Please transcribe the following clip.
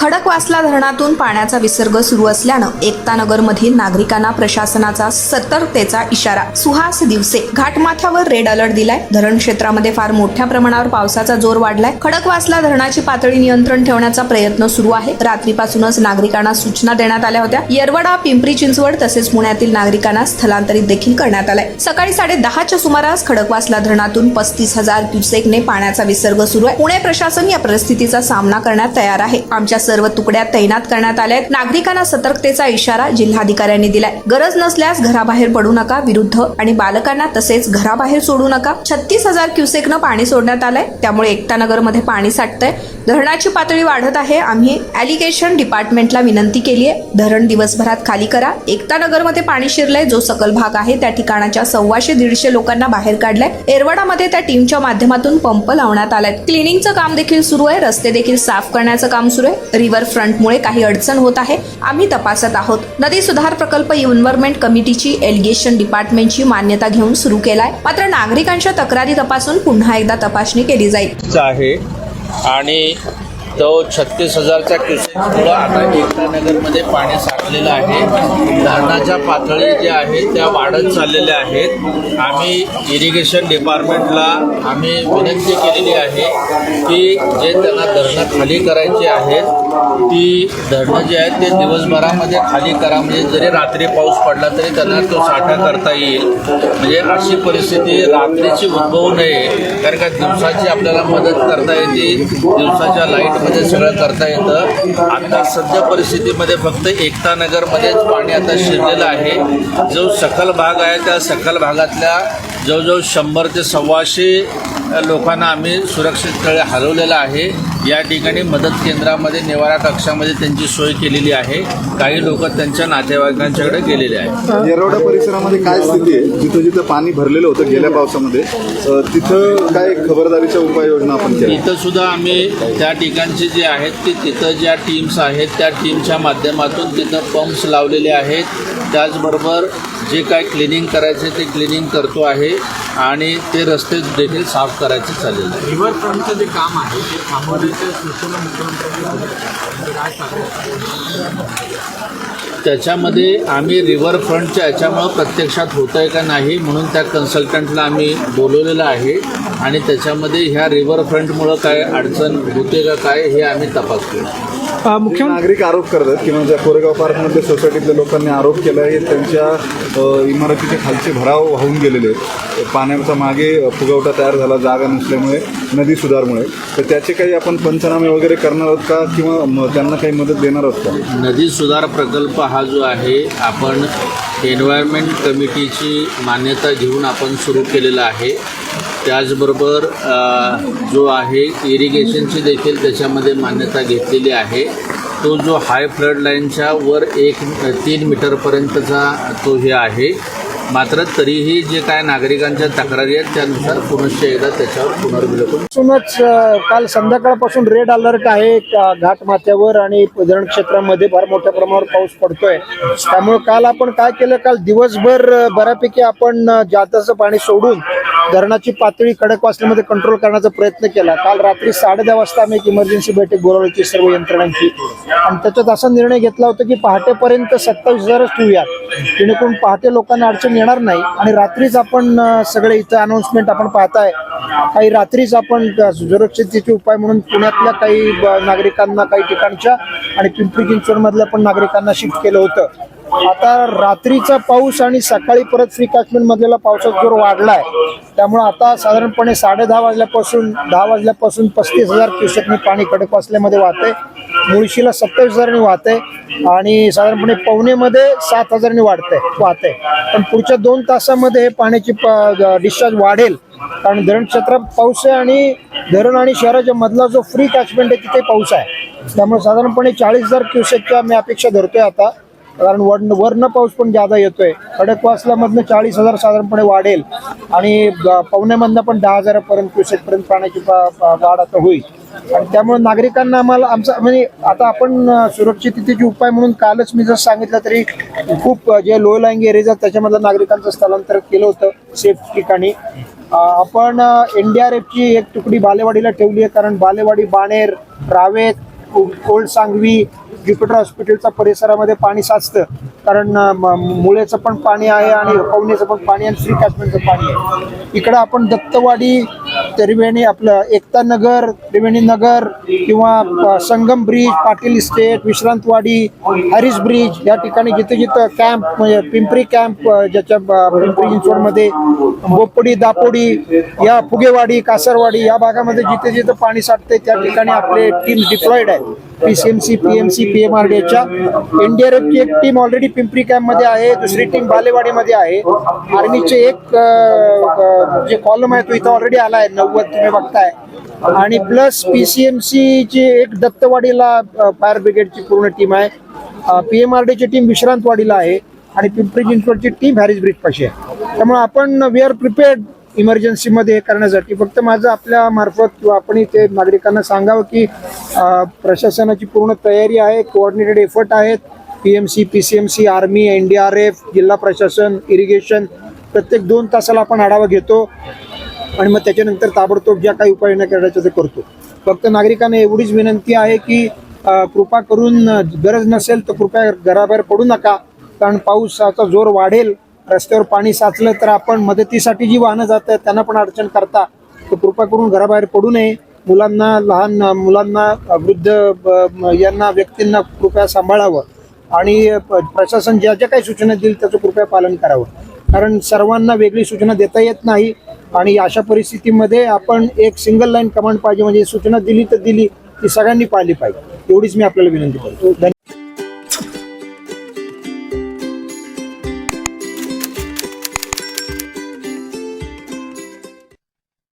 खडकवासला धरणातून पाण्याचा विसर्ग सुरू असल्यानं एकतानगरमधील नागरिकांना प्रशासनाचा सतर्कतेचा इशारा. सुहास दिवसे. घाटमाथ्यावर रेड अलर्ट दिलाय. धरण क्षेत्रामध्ये फार मोठ्या प्रमाणावर पावसाचा जोर वाढलाय. खडकवासला धरणाची पातळी नियंत्रण ठेवण्याचा प्रयत्न सुरू आहे. रात्रीपासूनच नागरिकांना सूचना देण्यात आल्या होत्या. येरवडा पिंपरी चिंचवड तसेच पुण्यातील नागरिकांना स्थलांतरित देखील करण्यात आलाय. सकाळी साडे दहाच्या सुमारास खडकवासला धरणातून पस्तीस हजार क्युसेकने पाण्याचा विसर्ग सुरू आहे. पुणे प्रशासन या परिस्थितीचा सामना करण्यात तयार आहे. आमच्या सर्व तुकड्या तैनात करण्यात आल्या आहेत. नागरिकांना सतर्कतेचा इशारा जिल्हाधिकाऱ्यांनी दिलाय. गरज नसल्यास घराबाहेर पडू नका विरुद्ध. आणि बालकांना तसेच घराबाहेर सोडू नका. छत्तीस हजार क्युसेकनं पाणी सोडण्यात आलंय. त्यामुळे एकता नगरमध्ये पाणी साठतंय. धरणाची पातळी वाढत आहे. आम्ही ॲलिगेशन डिपार्टमेंटला विनंती केली आहे. धरण दिवसभरात खाली करा. एकतानगरमध्ये पाणी शिरलंय. जो सकल भाग आहे त्या ठिकाणाच्या सव्वाशे दीडशे लोकांना बाहेर काढलंय. एरवडामध्ये त्या टीमच्या माध्यमातून पंप लावण्यात आलाय. क्लिनिंगचं काम देखील सुरू आहे. रस्ते देखील साफ करण्याचं काम सुरू आहे. रिव्हर फ्रंटमुळे काही अडचण होत आहे. आम्ही तपासत आहोत. नदी सुधार प्रकल्प इन्व्हायरमेंट कमिटीची एलिगेशन डिपार्टमेंटची मान्यता घेऊन सुरू केलाय. मात्र नागरिकांच्या तक्रारी तपासून पुन्हा एकदा तपासणी केली जाईल. आहे आणि तो छत्तीस हजारच्या क्युसेकमुळं आता एकतानगरमध्ये पाणी साठलेलं आहे. धरणाच्या पातळी ज्या आहेत त्या वाढत चाललेल्या आहेत. आम्ही इरिगेशन डिपार्टमेंटला आम्ही विनंती केलेली आहे की जे त्यांना धरणं खाली करायची आहेत ती धरणं जी आहेत ते दिवसभरामध्ये खाली करा. म्हणजे जरी रात्री पाऊस पडला तरी त्यांना तो साठा करता येईल. म्हणजे अशी परिस्थिती रात्रीची उद्भवू नये. कारण का दिवसाची आपल्याला मदत करता येते. दिवसाच्या लाईटमध्ये सगळं करता येतं. आता सध्या परिस्थितीमध्ये फक्त एकता नगरमध्येच पाणी आता शिरलेलं आहे. जो सखल भाग आहे त्या सखल भागातल्या जवळजवळ शंभर ते सव्वाशे लोकांना आम्ही सुरक्षित स्थळी हलवलेलं आहे. या ठिकाणी मदत केंद्रामध्ये निवारा कक्षामध्ये त्यांची सोय केलेली आहे. काही लोक त्यांच्या नातेवाईकांच्याकडे गेलेले आहेत. येरवडा परिसरामध्ये काय स्थिती आहे? जिथं जिथं पाणी भरलेलं होतं गेल्या पावसामध्ये तिथं काय खबरदारीच्या उपाययोजना आपण इथं सुद्धा आम्ही त्या ठिकाणचे जे आहेत की तिथं ज्या टीम्स आहेत त्या टीमच्या माध्यमातून तिथं पंप्स लावलेले आहेत. त्याचबरोबर जे काय क्लिनिंग करायचे ते क्लिनिंग करतो आहे आणि ते रस्ते देखील साफ करायचे चाललेलं आहे रिव्हरफ्रंटचं जे काम आहे ते थांबवण्याच्या सूचना मुख्यमंत्र्यांनी त्याच्यामध्ये आम्ही रिव्हरफ्रंटच्या याच्यामुळं प्रत्यक्षात होतं आहे का नाही म्हणून त्या कन्सल्टंटला आम्ही बोलवलेलं आहे. आणि त्याच्यामध्ये ह्या रिव्हरफ्रंटमुळं काय अडचण होते का काय हे आम्ही तपासतो जे नागरिक आरोप करतात किंवा ज्या कोरेगाव पार्कमध्ये सोसायटीतल्या लोकांनी आरोप केला आहे त्यांच्या इमारतीचे खालचे भराव वाहून गेलेले आहेत. पाण्याचा मागे फुगवटा तयार झाला जागा नसल्यामुळे नदी सुधारमुळे. तर त्याचे काही आपण पंचनामे वगैरे करणार आहोत का किंवा त्यांना काही मदत देणार आहोत का? नदी सुधार प्रकल्प हा जो आहे आपण एन्व्हायरमेंट कमिटीची मान्यता घेऊन आपण सुरू केलेला आहे. त्याचबरोबर जो आहे इरिगेशनची देखील त्याच्यामध्ये मान्यता घेतलेली आहे. तो जो हाय फ्लड लाईनच्या वर एक तीन मीटरपर्यंतचा तो हे आहे. मात्र तरीही जे काय नागरिकांच्या तक्रारी आहेत त्यानुसार पुनश्च एकदा त्याच्यावर पुनर्विलोकनच काल संध्याकाळपासून रेड अलर्ट आहे घाटमाथ्यावर आणि धरण क्षेत्रामध्ये फार मोठ्या प्रमाणावर पाऊस पडतोय. त्यामुळे काल आपण काय केलं? काल दिवसभर बऱ्यापैकी आपण अ, जाताचं पाणी सोडून धरणाची पातळी खडकवासल्यामध्ये कंट्रोल करण्याचा प्रयत्न केला. काल रात्री साडे दहा वाजता आम्ही एक इमर्जन्सी बैठक बोलावली सर्व यंत्रणांची. आणि त्याच्यात असा निर्णय घेतला होता की पहाटेपर्यंत सत्तावीस हजारच ठेवूया जेणेकरून पहाटे लोकांना अडचण येणार नाही. आणि रात्रीच आपण सगळे इथं अनाऊन्समेंट आपण पाहताय. काही रात्रीच आपण सुरक्षिततेचे उपाय म्हणून पुण्यातल्या काही नागरिकांना काही ठिकाणच्या आणि पिंपरी चिंचवडमधल्या पण नागरिकांना शिफ्ट केलं होतं. आता रात्रीचा पाऊस आणि सकाळी परत फ्री काश्मीर मधलेला पावसाचा जोर वाढलाय. त्यामुळे आता साधारणपणे साडे दहा वाजल्यापासून दहा वाजल्यापासून पस्तीस हजार क्युसेकनी पाणी कडकवासल्यामध्ये वाहते मुळशीला सत्तावीस हजारांनी वाहते आणि साधारणपणे पवनेमध्ये सात हजारांनी वाढते वाहते पण पुढच्या दोन तासामध्ये हे पाण्याची डिस्चार्ज वाढेल. कारण धरण क्षेत्रात पाऊस आहे आणि धरण आणि शहराच्या मधला जो फ्री कॅचमेंट आहे तिथे पाऊस आहे. त्यामुळे साधारणपणे चाळीस हजार क्युसेकच्या मी अपेक्षा धरतोय आता. कारण वर्ण वर्ण पाऊस पण ज्यादा येतोय. खडकवासल्यामधनं चाळीस हजार साधारणपणे वाढेल. आणि ब- पण दहा हजारापर्यंत क्युसेकपर्यंत पाण्याची वाढ आता होईल. आणि त्यामुळे नागरिकांना आम्हाला आमचा म्हणजे आता आपण सुरक्षिततेचे उपाय म्हणून कालच मी जर सांगितलं तरी खूप जे लो लाईंग एरियाज आहेत त्याच्यामधलं नागरिकांचं स्थलांतर केलं होतं सेफ ठिकाणी. आपण एन डी आर एफची एक तुकडी बालेवाडीला ठेवली आहे कारण बालेवाडी बाणेर रावेत ओल्ड सांगवी ज्युपिटर हॉस्पिटलच्या परिसरामध्ये पाणी साचतं. कारण म- मुळेचं पण पाणी आहे आणि पवनीचं पण पाणी आणि श्री काश्मीरचं पाणी आहे. इकडं आपण दत्तवाडी त्रिवेणी आपलं एकता नगर त्रिवेणी नगर किंवा Sangam bridge Patil estate Vishrantwadi Harris bridge या ठिकाणी जिथे जिथं कॅम्प म्हणजे पिंपरी कॅम्प ज्याच्या पिंपरी चिंचवडमध्ये बोपडी दापोडी या फुगेवाडी कासरवाडी या भागामध्ये जिथे जिथे पाणी साठते त्या ठिकाणी आपले टीम डिप्लॉइड आहे. पीसीएमसी पीएमसी पीएमआरडीएच्या एनडीआरएफची एक टीम ऑलरेडी पिंपरी कॅम्पमध्ये आहे दुसरी टीम बालेवाडीमध्ये आहे. आर्मीचे एक जे कॉलम आहे तो इथं ऑलरेडी आला आहे. नव्वद तुम्ही बघताय. आणि प्लस पीसीएमसी ची एक दत्तवाडीला फायर ब्रिगेडची पूर्ण टीम आहे. पीएमआरडीची टीम विश्रांतवाडीला आहे आणि पिंपरी चिंचवडची टीम हॅरिस ब्रिज पाशी आहे. त्यामुळे आपण वी आर प्रिपेअर्ड इमर्जन्सीमध्ये हे करण्यासाठी. फक्त माझं आपल्या मार्फत किंवा आपण इथे नागरिकांना सांगावं की प्रशासनाची पूर्ण तयारी आहे कोऑर्डिनेटेड एफर्ट आहेत. P M C P C M C army N D R F जिल्हा प्रशासन इरिगेशन प्रत्येक दोन तासाला आपण आढावा घेतो. आणि मग त्याच्यानंतर ताबडतोब ज्या काही उपाययोजना करायच्या ते करतो. फक्त नागरिकांना एवढीच विनंती आहे की कृपा करून गरज नसेल तर कृपया घराबाहेर पडू नका. कारण पाऊसाचा जोर वाढेल रस्त्यावर पाणी साचलं तर आपण मदतीसाठी जी वाहनं जात आहेत त्यांना पण अडचण करता. तर कृपा करून घराबाहेर पडू नये. मुलांना लहान मुलांना वृद्ध ब- यांना व्यक्तींना कृपया सांभाळावं. आणि प- प्रशासन ज्या ज्या काही सूचना देईल त्याचं कृपया पालन करावं. कारण सर्वांना वेगळी सूचना देता येत नाही. आणि अशा परिस्थितीमध्ये आपण एक सिंगल लाईन कमांड पाहिजे म्हणजे सूचना दिली तर दिली ती सगळ्यांनी पाळली पाहिजे. एवढीच मी आपल्याला विनंती करतो.